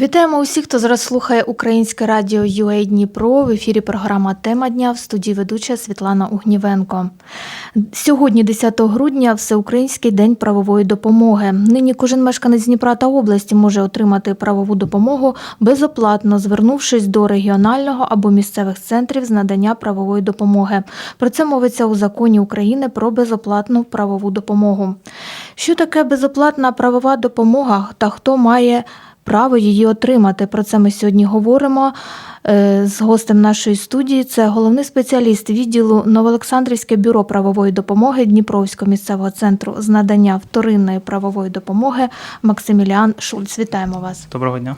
Вітаємо усіх, хто зараз слухає українське радіо UA Дніпро. В ефірі програма Тема дня в студії ведуча Світлана Угнівенко. Сьогодні, 10 грудня, Всеукраїнський день правової допомоги. Нині кожен мешканець Дніпра та області може отримати правову допомогу безоплатно, звернувшись до регіонального або місцевих центрів з надання правової допомоги. Про це мовиться у законі України про безоплатну правову допомогу. Що таке безоплатна правова допомога та хто має право її отримати. Про це ми сьогодні говоримо з гостем нашої студії. Це головний спеціаліст відділу Новоолександрівське бюро правової допомоги Дніпровського місцевого центру з надання вторинної правової допомоги Максиміліан Шульц. Вітаємо вас. Доброго дня.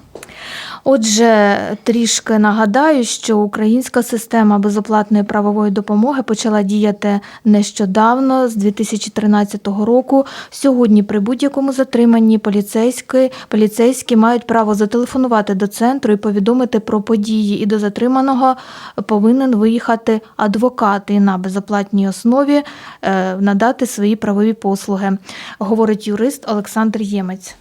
Отже, трішки нагадаю, що українська система безоплатної правової допомоги почала діяти нещодавно, з 2013 року. Сьогодні при будь-якому затриманні поліцейські, поліцейські мають право зателефонувати до центру і повідомити про події. І до затриманого повинен виїхати адвокат і на безоплатній основі е, надати свої правові послуги, говорить юрист Олександр Ємець.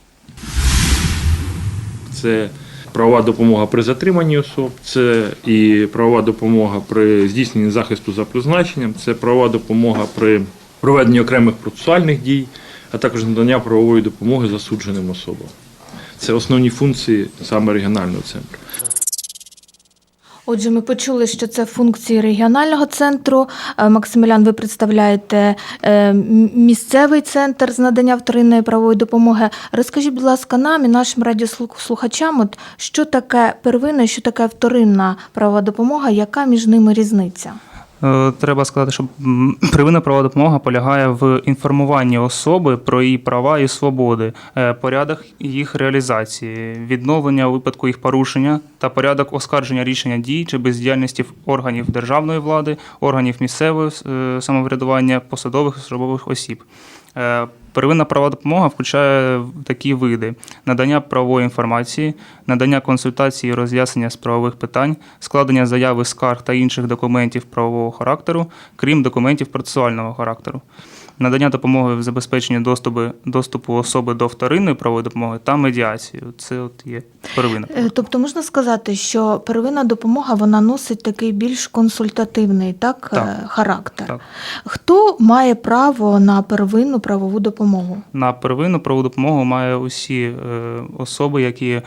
Це правова допомога при затриманні особ, це і правова допомога при здійсненні захисту за призначенням, це правова допомога при проведенні окремих процесуальних дій, а також надання правової допомоги засудженим особам. Це основні функції саме регіонального центру. Отже, ми почули, що це функції регіонального центру. Е, Максимілян, ви представляєте е, місцевий центр з надання вторинної правової допомоги. Розкажіть, будь ласка, нам і нашим радіослухачам, от що таке первинна, що таке вторинна правова допомога, яка між ними різниця? Е, Треба сказати, що первинна права допомога полягає в інформуванні особи про її права і свободи, е, порядок їх реалізації, відновлення у випадку їх порушення та порядок оскарження рішення дій чи бездіяльності органів державної влади, органів місцевого е, самоврядування, посадових і службових осіб. Е, Первинна правова допомога включає такі види: надання правової інформації, надання консультації і роз'яснення з правових питань, складення заяви скарг та інших документів правового характеру, крім документів процесуального характеру, надання допомоги в забезпеченні доступу, доступу особи до вторинної правової допомоги та медіацію. Це от є первинна. Е, Тобто можна сказати, що первинна допомога вона носить такий більш консультативний так, Так. е, характер. Так. Хто має право на первинну правову допомогу? На первинну правову допомогу має усі е, особи, які.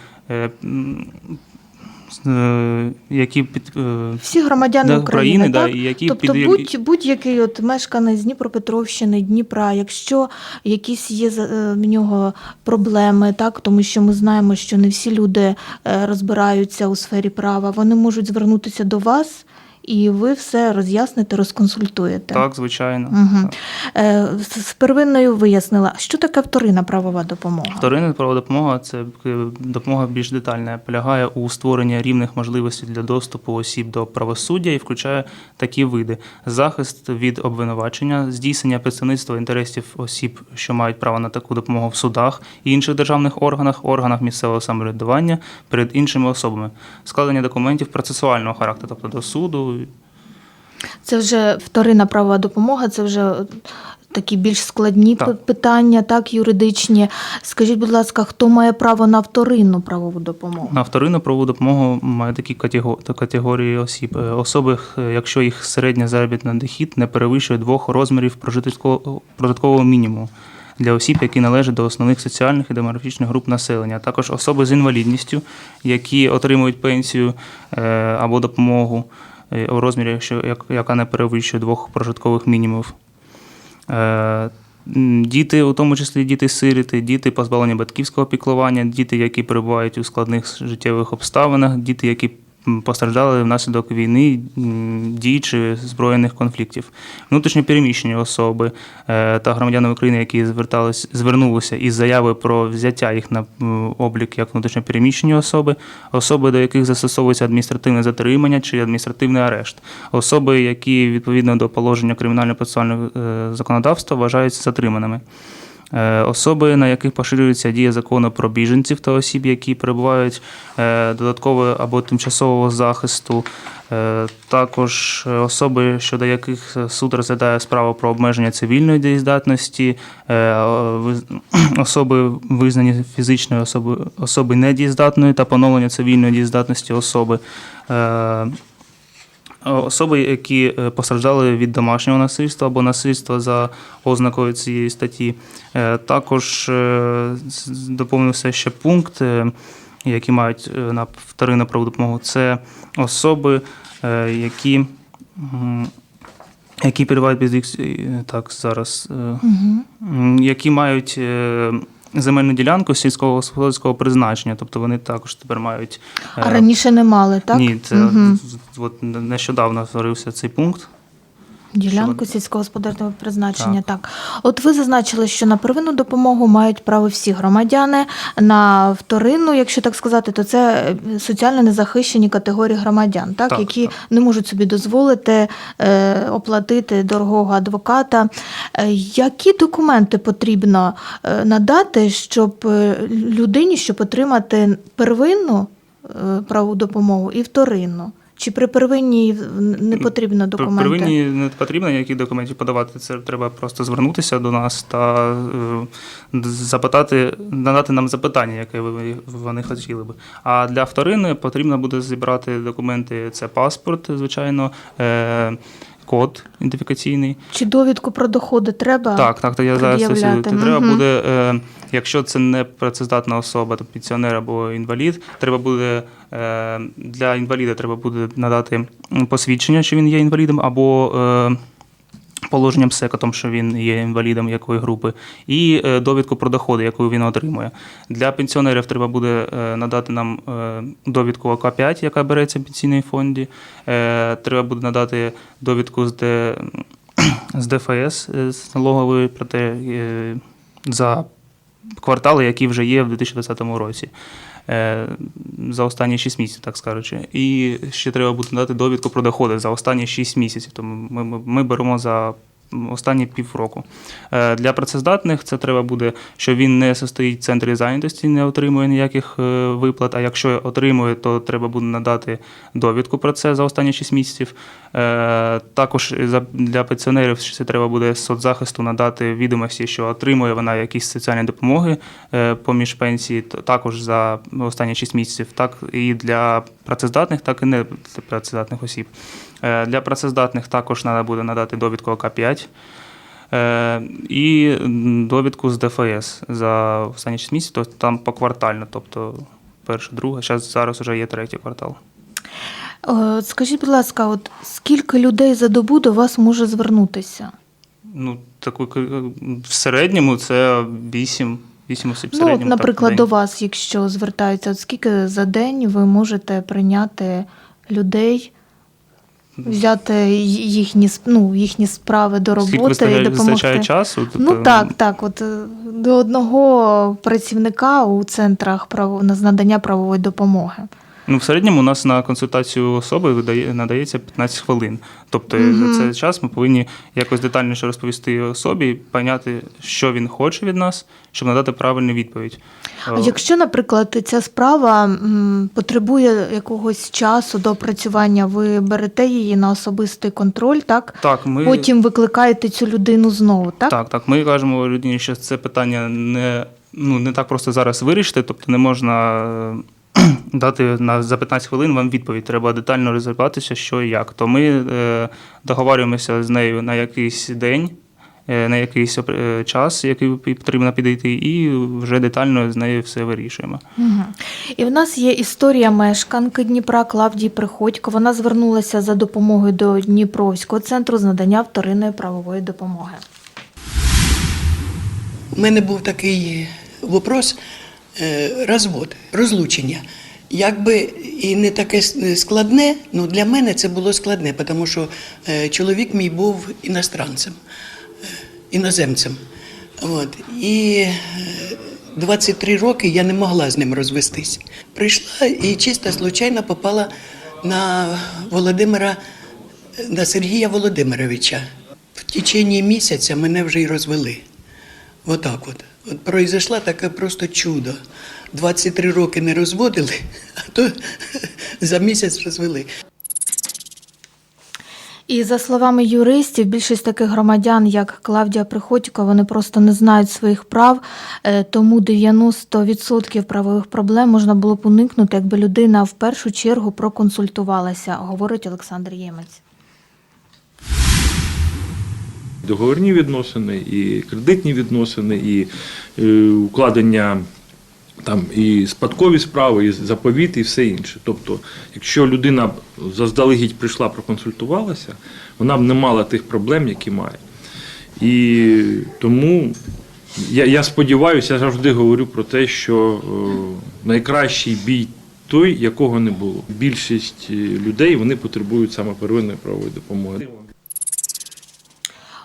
Е, які під е, Всі громадяни Да, України, да, так? які тобто під- будь, будь-який от мешканець Дніпропетровщини, Дніпра, якщо якісь є е, в нього проблеми, так тому що ми знаємо, що не всі люди розбираються у сфері права, вони можуть звернутися до вас, і ви все роз'ясните, розконсультуєте. так, звичайно. Угу. Так. Е, з первинною вияснила, що таке вторинна правова допомога. Вторинна правова допомога це е, допомога більш детальна, полягає у створенні рівних можливостей для доступу осіб до правосуддя і включає такі види: захист від обвинувачення, здійснення представництва інтересів осіб, що мають право на таку допомогу в судах і інших державних органах, органах місцевого самоврядування перед іншими особами, складення документів процесуального характеру, тобто до суду. Це вже вторинна правова допомога, це вже е, такі більш складні Так. питання, так, юридичні. Скажіть, будь ласка, хто має право на вторинну правову допомогу? На вторинну правову допомогу мають такі категорії осіб. Е, Особи, якщо їх середня заробітна дохід не перевищує двох розмірів прожиткового мінімуму для осіб, які належать до основних соціальних і демографічних груп населення, а також особи з інвалідністю, які отримують пенсію е, або допомогу е, у розмірі, якщо яка не перевищує двох прожиткових мінімумів. Е, Діти, у тому числі діти-сиріти, діти позбавлені батьківського піклування, діти, які перебувають у складних життєвих обставинах, діти, які постраждали внаслідок війни, дій чи збройних конфліктів, внутрішньо переміщені особи е, та громадяни України, які звертались, звернулися із заявою про взяття їх на облік як внутрішньо переміщені особи, особи, до яких застосовується адміністративне затримання чи адміністративний арешт, особи, які відповідно до положення кримінально процесуального е, законодавства вважаються затриманими. Е, Особи, на яких поширюється дія закону про біженців та осіб, які перебувають е, додаткового або тимчасового захисту, Е, також особи, щодо яких суд розглядає справу про обмеження цивільної дієздатності, особи визнані фізичною особи, особи недієздатною та поновлення цивільної дієздатності особи. Особи, які е, постраждали від домашнього насильства або насильства за ознакою цієї статті. Е, Також е, доповнився ще пункт, які мають на вторинну правову допомогу. Це особи, які, які перебувають без так зараз. Угу. Які мають земельну ділянку сільського господарського призначення, тобто вони також тепер мають. е, А раніше не мали, так? Ні, це угу. от нещодавно створився цей пункт. Ділянку сільськогосподарського призначення. Так. От ви зазначили, що на первинну допомогу мають право всі громадяни. На вторинну, якщо так сказати, то це е, соціально незахищені категорії громадян, так, Так, які так. не можуть собі дозволити е, оплатити дорогого адвоката. Е, які документи потрібно е, надати, щоб людині, щоб отримати первинну правову допомогу і вторинну? Чи при первинній не потрібно При- документи? Первинні не потрібно ніяких документів подавати. Це треба просто звернутися до нас та е, запитати, надати нам запитання, яке вони хотіли би. А для вторини потрібно буде зібрати документи: це паспорт, звичайно, е, код ідентифікаційний. Чи довідку про доходи треба? Так, так, то я зараз це треба буде, е, якщо це не працездатна особа, то пенсіонер або інвалід, треба буде е, для інваліда треба буде надати посвідчення, що він є інвалідом, або е, положенням СЕК, о тому, що він є інвалідом якої групи, і е, довідку про доходи, яку він отримує. Для пенсіонерів треба буде е, надати нам е, довідку ОК-5, яка береться в пенсійній фонді. Треба буде надати довідку з Д з ДФС з налогової про те за квартали, які вже є в 2020 році. Е, За останні 6 місяців, так скажучи. І ще треба буде надати довідку про доходи за останні 6 місяців. Тому ми, ми, ми беремо за останні півроку. Е, Для працездатних це треба буде, що він не состоїть в центрі зайнятості, не отримує ніяких е, виплат. А якщо отримує, то треба буде надати довідку про це за останні 6 місяців. Е, Також для пенсіонерів ще треба буде соцзахисту надати відомості, що отримує вона якісь соціальні допомоги поміж пенсії, також за останні 6 місяців, так і для працездатних, так і не для працездатних осіб. Е, Для працездатних також треба буде надати довідку ОК-5 е, і довідку з ДФС за останні 6 місяців, тобто там поквартально, тобто перша, друга, зараз, зараз вже є третій квартал. Е, Скажіть, будь ласка, от скільки людей за добу до вас може звернутися? Ну, таку, в середньому це 8, 8 осіб в Ну, середньому. от, так, в наприклад, день. до вас, якщо звертаються, от скільки за день ви можете прийняти людей, взяти ї- їхні, сп- ну, їхні справи до Скільки роботи і вистачає, допомогти? часу? Ну Тобто, так, так. От е, до одного працівника у центрах право на- з надання правової допомоги. Ну, в середньому у нас на консультацію особи видає, надається 15 хвилин. Тобто Мгм. за цей час ми повинні якось детальніше розповісти особі, поняти, що він хоче від нас, щоб надати правильну відповідь. А якщо, наприклад, ця справа потребує якогось часу до опрацювання, ви берете її на особистий контроль, так? Так, ми, Потім викликаєте цю людину знову, так? так, так, ми кажемо людині, що це питання не, ну, не так просто зараз вирішити, тобто не можна дати на, за 15 хвилин вам відповідь. Треба детально розібратися, що і як. То ми е, договорюємося з нею на якийсь день. е, На якийсь е, час, який потрібно підійти, і вже детально з нею все вирішуємо. Угу. І в нас є історія мешканки Дніпра Клавдії Приходько. Вона звернулася за допомогою до Дніпровського центру з надання вторинної правової допомоги. У мене був такий вопрос розвод, розлучення. Якби і не таке складне, ну для мене це було складне, тому що е, чоловік мій був іностранцем, е, іноземцем. От. І е, 23 роки я не могла з ним розвестись. Прийшла і чисто случайно попала на Володимира, на Сергія Володимировича. В течение місяця мене вже й розвели. Отак от. От произошло таке просто чудо. 23 роки не розводили, а то за місяць розвели. І за словами юристів, більшість таких громадян, як Клавдія Приходько, вони просто не знають своїх прав, е, тому 90% правових проблем можна було б уникнути, якби людина в першу чергу проконсультувалася, говорить Олександр Ємець. Договорні відносини, і кредитні відносини, і е, укладення там і спадкові справи, і заповіт, і все інше. Тобто, якщо людина заздалегідь прийшла, проконсультувалася, вона б не мала тих проблем, які має. І тому я, я сподіваюся, я завжди говорю про те, що е, найкращий бій той, якого не було. Більшість е, людей вони потребують саме первинної правової допомоги.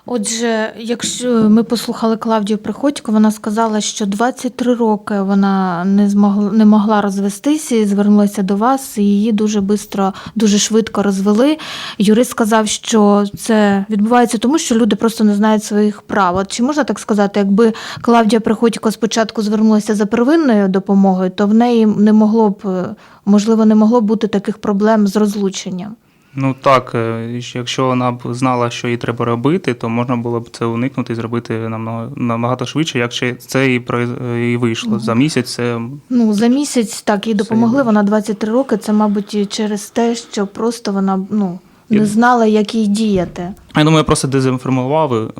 Отже, якщо ми послухали Клавдію Приходько, вона сказала, що 23 роки вона не змогла не могла розвестися і звернулася до вас, і її дуже бистро, дуже швидко розвели. Юрист сказав, що це відбувається тому, що люди просто не знають своїх прав. От чи можна так сказати, якби Клавдія Приходько спочатку звернулася за первинною допомогою, то в неї не могло б можливо не могло бути таких проблем з розлученням. Ну так, е, якщо вона б знала, що їй треба робити, то можна було б це уникнути і зробити намного, набагато швидше, якщо це і, произ- і вийшло. За місяць це Ну, за місяць так їй допомогли. Вона 23 роки. Це, мабуть, через те, що просто вона ну не знала, як їй діяти. Я думаю, я просто дезінформував,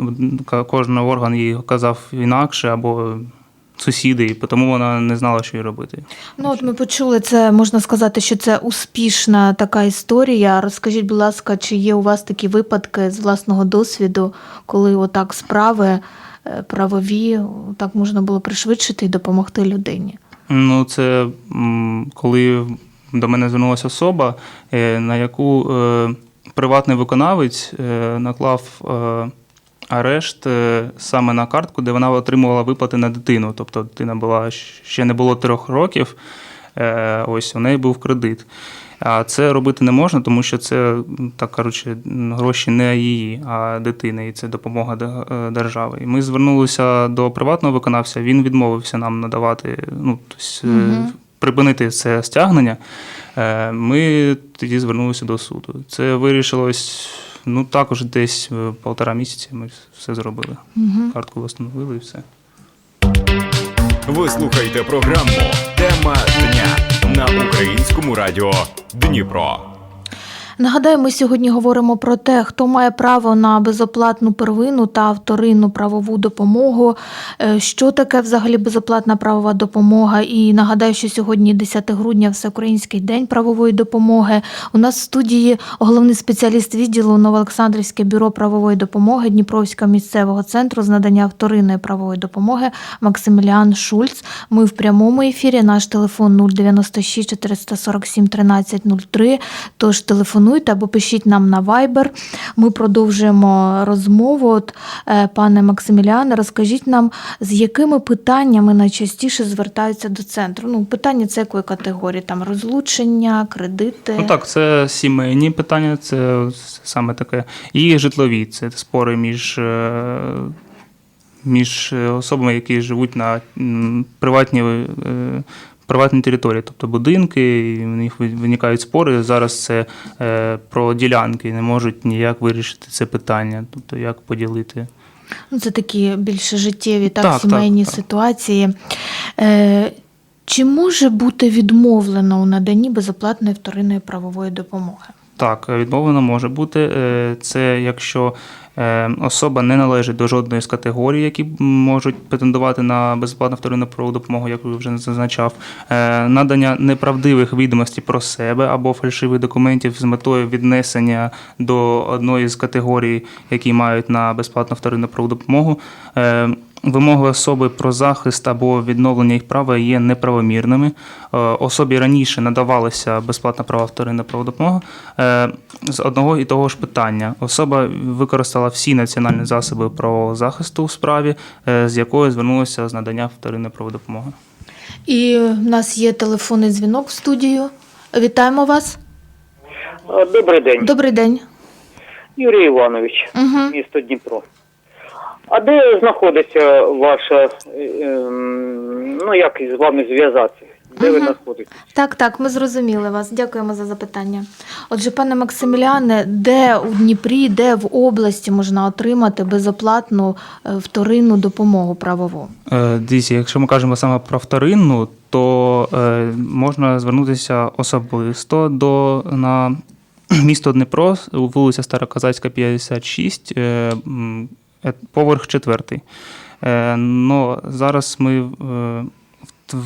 ка- кожен орган їй казав інакше, або сусіди, і тому вона не знала, що їй робити. Ну, от ми почули це, можна сказати, що це успішна така історія. Розкажіть, будь ласка, чи є у вас такі випадки з власного досвіду, коли отак справи е, правові, так можна було пришвидшити і допомогти людині? Ну, це коли до мене звернулася особа, е, на яку е, приватний виконавець наклав арешт е, саме на картку, де вона отримувала виплати на дитину. Тобто дитина була ще не було трьох років. е, Ось у неї був кредит. А це робити не можна, тому що це, так кажучи, гроші не її, а дитини, і це допомога е, держави. І ми звернулися до приватного виконавця, він відмовився нам надавати, ну, тобто, е, припинити це стягнення. Ми тоді звернулися до суду. Це вирішилось ну, також десь е, полтора місяці. Ми все зробили. Картку встановили і все. Ви слухаєте програму Тема дня на українському радіо Дніпро. Нагадаю, ми сьогодні говоримо про те, хто має право на безоплатну первинну та вторинну правову допомогу, е, що таке взагалі безоплатна правова допомога. І нагадаю, що сьогодні 10 грудня Всеукраїнський день правової допомоги. У нас в студії головний спеціаліст відділу Новоолександрівське бюро правової допомоги Дніпровського місцевого центру з надання вторинної правової допомоги Максиміліан Шульц. Ми в прямому ефірі. Наш телефон 096 447 13 03. Тож телефонуйте або пишіть нам на Viber. Ми продовжуємо розмову. От, е, пане Максиміліане, розкажіть нам, з якими питаннями найчастіше звертаються до центру? Ну, питання це якої категорії? Там розлучення, кредити. Ну так, це сімейні питання, це саме таке. І житлові це спори між, е, між особами, які живуть на приватній, е, приватній території, тобто будинки, і в них виникають спори. Зараз це е, про ділянки, не можуть ніяк вирішити це питання, тобто як поділити. Ну, це такі більш життєві так, Так, сімейні так. ситуації. Е, чи може бути відмовлено у наданні безоплатної вторинної правової допомоги? Так, відмовлено може бути. Е, Це якщо е, особа не належить до жодної з категорій, які можуть претендувати на безплатну вторинну правову допомогу, як ви вже зазначав, Е, надання неправдивих відомостей про себе або фальшивих документів з метою віднесення до одної з категорій, які мають на безплатну вторинну правову допомогу. Вимоги особи про захист або відновлення їх права є неправомірними. Е, Особі раніше надавалася безплатна права вторинна правова е, з одного і того ж питання. Особа використала всі національні засоби правового захисту у справі, е, з якою звернулася з надання вторинної правової допомоги. І в нас є телефонний дзвінок в студію. Вітаємо вас. Добрий день, Добрий день. Юрій Іванович, Угу. місто Дніпро. А де знаходиться ваша, е, ем, ну як з вами зв'язатися? Де ви знаходитесь? Так, так, ми зрозуміли вас. Дякуємо за запитання. Отже, пане Максиміляне, де у Дніпрі, де в області можна отримати безоплатну е, вторинну допомогу правову? Е, Дивіться, якщо ми кажемо саме про вторинну, то е, можна звернутися особисто до на місто Дніпро, вулиця Староказацька, 56, е, е, поверх четвертий. Е, но зараз ми е, в,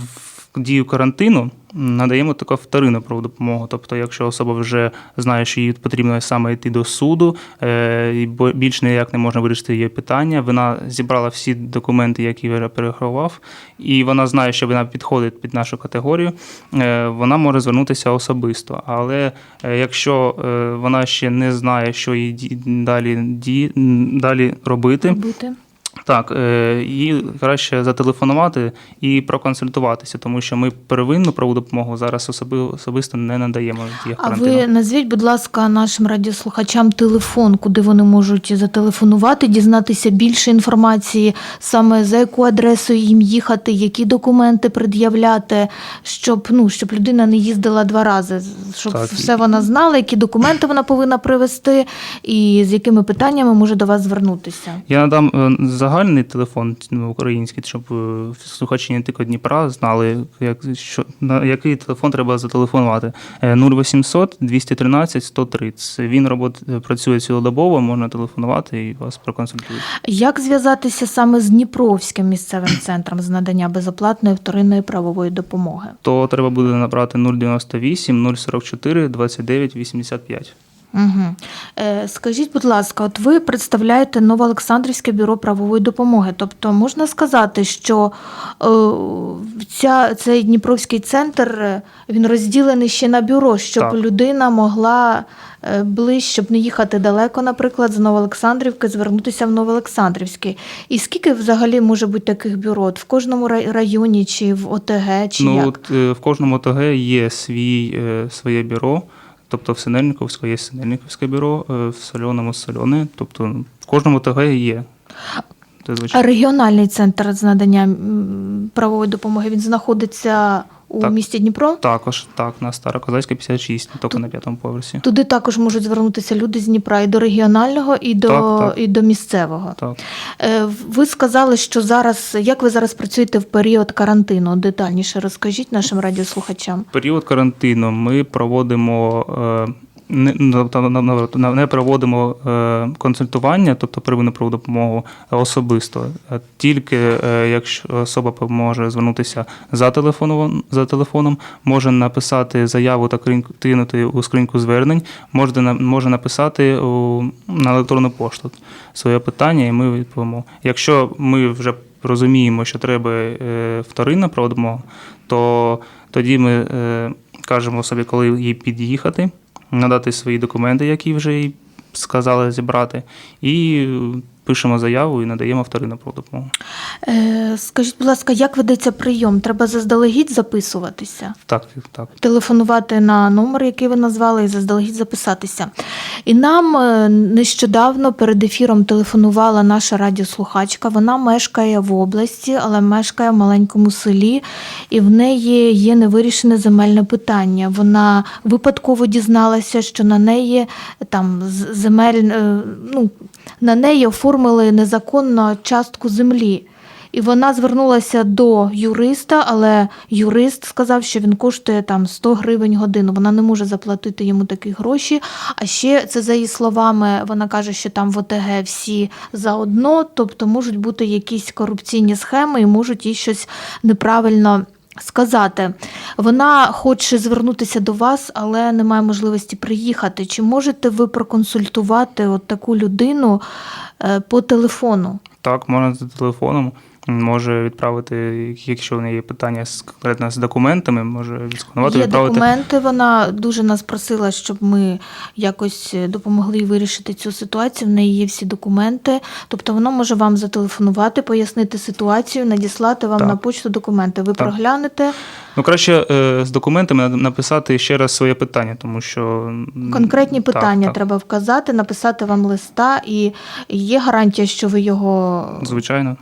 в дію карантину надаємо таку вторинну допомогу. Тобто, якщо особа вже знає, що їй потрібно саме йти до суду, е, бо- більш ніяк не можна вирішити її питання. Вона зібрала всі документи, які я перерахував, і вона знає, що вона підходить під нашу категорію. е, Вона може звернутися особисто. Але е, якщо вона ще не знає, що їй далі, далі робити. Так, е, і краще зателефонувати і проконсультуватися, тому що ми первинну правову допомогу зараз особи, особисто не надаємо в А ви назвіть, будь ласка, нашим радіослухачам телефон, куди вони можуть зателефонувати, дізнатися більше інформації, саме за яку адресою їм їхати, які документи пред'являти, щоб ну щоб людина не їздила два рази, щоб Так. все вона знала, які документи вона повинна привезти, і з якими питаннями може до вас звернутися. Я надам е, загальний телефон ну, український, щоб е, слухачі не тільки Дніпра знали, як, що, на який телефон треба зателефонувати. Е, 0800 213 103. Це Він робот, працює цілодобово, можна телефонувати і вас проконсультують. Як зв'язатися саме з Дніпровським місцевим центром з надання безоплатної вторинної правової допомоги? То треба буде набрати 098 044 29 85. Угу. Е, скажіть, будь ласка, от ви представляєте Новоолександрівське бюро правової допомоги. Тобто можна сказати, що е, ця, цей Дніпровський центр е, він розділений ще на бюро, щоб Так. людина могла е, ближче, щоб не їхати далеко, наприклад, з Новоолександрівки, звернутися в Новоолександрівський. І скільки взагалі може бути таких бюро? От в кожному рай- районі чи в ОТГ, чи ну, як? от, е, в кожному ОТГ є свій, е, своє бюро. Тобто в Синельниковську є Синельниковське бюро, е, в Сольоному Сольоне. Тобто в кожному ТГ є. Це звичайно. регіональний центр з надання правової допомоги він знаходиться у Так. місті Дніпро. Також так, на Старокозацька 56, тільки на п'ятому поверсі. Туди також можуть звернутися люди з Дніпра і до регіонального, і до, Так, так. І до місцевого. Так. Е, Ви сказали, що зараз як ви зараз працюєте в період карантину? Детальніше розкажіть нашим радіослухачам. період карантину ми проводимо. Не, ну, тобто, не проводимо е, консультування, тобто первинну правову допомогу особисто. Тільки е, якщо особа може звернутися за телефоном, за телефоном, може написати заяву та кинути у скриньку звернень, може, може написати на електронну пошту своє питання, і ми відповімо. Якщо ми вже розуміємо, що треба е, вторинна правова допомога, то тоді ми кажемо собі, коли їй під'їхати, надати свої документи, які вже їй сказали зібрати, і пишемо заяву і надаємо вторинну допомогу. Е, Скажіть, будь ласка, як ведеться прийом? Треба заздалегідь записуватися? Так, так. телефонувати на номер, який ви назвали, і заздалегідь записатися. І нам е, нещодавно перед ефіром телефонувала наша радіослухачка. Вона мешкає в області, але мешкає в маленькому селі, і в неї є невирішене земельне питання. Вона випадково дізналася, що на неї там земель, е, ну, на неї оформили незаконно частку землі. І вона звернулася до юриста, але юрист сказав, що він коштує там 100 гривень годину. Вона не може заплатити йому такі гроші. А ще це за її словами, вона каже, що там в ОТГ всі заодно, тобто можуть бути якісь корупційні схеми і можуть їй щось неправильно. Сказати, вона хоче звернутися до вас, але не має можливості приїхати. Чи можете ви проконсультувати от таку людину е, по телефону? Так, можна за телефоном. Може відправити, якщо в неї є питання з конкретно з документами, може відсканувати, Є відправити. документи. Вона дуже нас просила, щоб ми якось допомогли вирішити цю ситуацію. В неї є всі документи. Тобто вона може вам зателефонувати, пояснити ситуацію, надіслати вам Так. на почту документи. Ви Так. проглянете Ну, краще е, з документами написати ще раз своє питання, тому що конкретні питання. так. Треба вказати, написати вам листа, і є гарантія, що ви його Звичайно,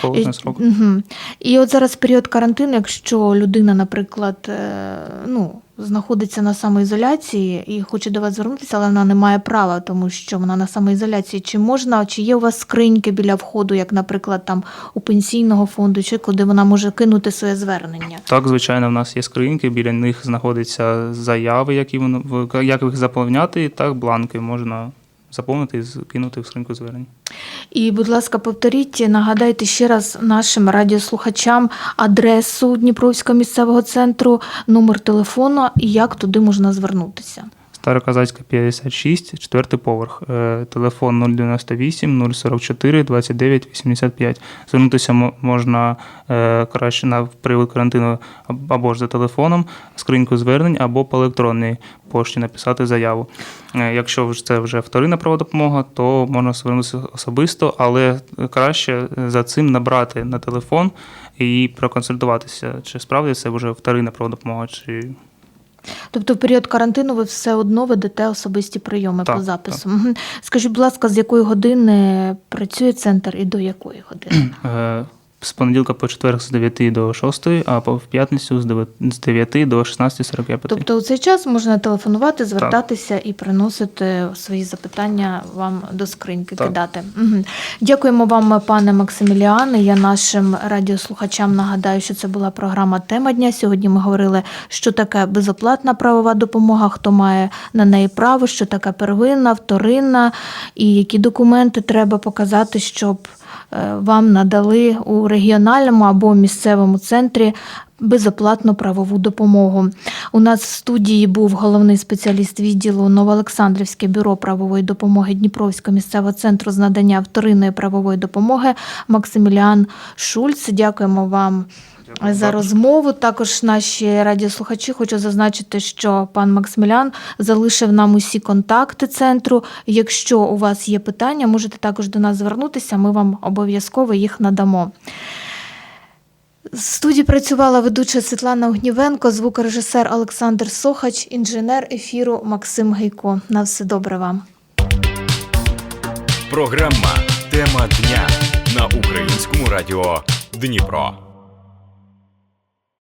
положений срок. Угу. І от зараз період карантину, якщо людина, наприклад, е, ну, знаходиться на самоізоляції і хоче до вас звернутися, але вона не має права, тому що вона на самоізоляції. Чи можна, чи є у вас скриньки біля входу, як, наприклад, там у пенсійного фонду, чи куди вона може кинути своє звернення? Так, звичайно, в нас є скриньки, біля них знаходяться заяви, які як їх заповняти, і так бланки можна заповнити і кинути в скриньку звернень. І, будь ласка, повторіть, нагадайте ще раз нашим радіослухачам адресу Дніпровського місцевого центру, номер телефону і як туди можна звернутися. Староказацька 56, четвертий поверх. Е, Телефон 098 044 29 85. Звернутися мо- можна е, краще на привод карантину або ж за телефоном, скриньку звернень, або по електронній пошті написати заяву. Е, Якщо це вже вторинна права допомога, то можна звернутися особисто, але краще за цим набрати на телефон і проконсультуватися, чи справді це вже вторинна права допомога, чи Тобто в період карантину ви все одно ведете особисті прийоми Так, по запису. Так. Скажіть, будь ласка, з якої години працює центр і до якої години? З понеділка по четверг з 9 до 6, а по в п'ятницю з 9 з 9 до 16.45. Тобто у цей час можна телефонувати, звертатися і приносити свої запитання вам до скриньки Так. кидати. Дякуємо вам, пане Максиміліане. Я нашим радіослухачам нагадаю, що це була програма Тема дня. Сьогодні ми говорили, що таке безоплатна правова допомога, хто має на неї право, що таке первинна, вторинна, і які документи треба показати, щоб вам надали у регіональному або місцевому центрі безоплатну правову допомогу. У нас в студії був головний спеціаліст відділу Новоолександрівське бюро правової допомоги Дніпровського місцевого центру з надання вторинної правової допомоги Максиміліан Шульц. Дякуємо вам. За розмову також наші радіослухачі хочу зазначити, що пан Максимілян залишив нам усі контакти центру. Якщо у вас є питання, можете також до нас звернутися. Ми вам обов'язково їх надамо. В студії працювала ведуча Світлана Огнівенко, звукорежисер Олександр Сохач, інженер ефіру Максим Гейко. На все добре вам. Програма Тема дня на українському радіо Дніпро.